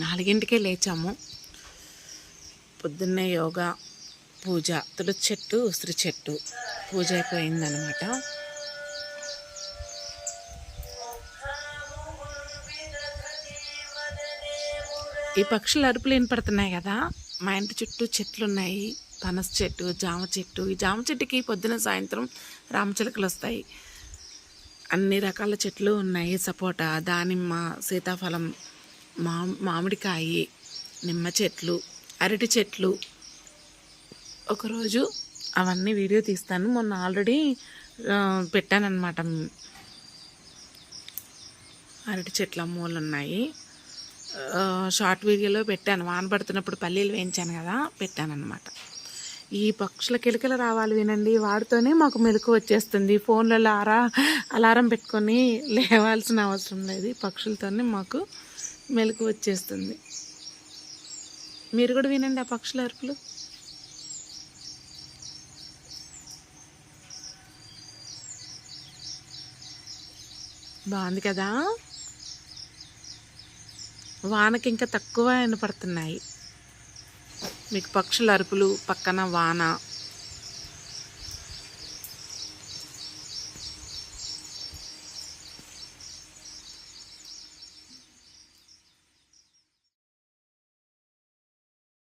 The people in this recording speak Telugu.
నాలుగింటికే లేచాము. పొద్దున్నే యోగా పూజ తులసి చెట్టు ఉసిరి చెట్టు పూజ అయిపోయిందనమాట ఈ పక్షులు అరుపులు వినపడుతున్నాయి కదా? మా ఇంటి చుట్టూ చెట్లు ఉన్నాయి పనస చెట్టు జామ చెట్టు ఈ జామ చెట్టుకి పొద్దున సాయంత్రం రామచిలుకలు వస్తాయి అన్ని రకాల చెట్లు ఉన్నాయి. సపోటా దానిమ్మ సీతాఫలం మా మామిడికాయ నిమ్మ చెట్లు అరటి చెట్లు. ఒకరోజు అవన్నీ వీడియో తీస్తాను. మొన్న ఆల్రెడీ పెట్టానమాట అరటి చెట్ల అమ్మోళ్ళు ఉన్నాయి షార్ట్ వీడియోలో పెట్టాను. వాన పడుతున్నప్పుడు పల్లీలు వేయించాను కదా పెట్టానమాట ఈ పక్షుల కిలకిల రావాలి వినండి. వాడితోనే మాకు మెలకు వచ్చేస్తుంది. ఫోన్లలో ఆరా అలారం పెట్టుకొని లేవాల్సిన అవసరం లేదు. ఈ పక్షులతోనే మాకు మెలకు వచ్చేస్తుంది. మీరు కూడా వినండి ఆ పక్షుల అరుపులు. బాగుంది కదా? వానకి ఇంకా తక్కువ వినపడుతున్నాయి. మీకు పక్షుల అరుపులు పక్కన వాన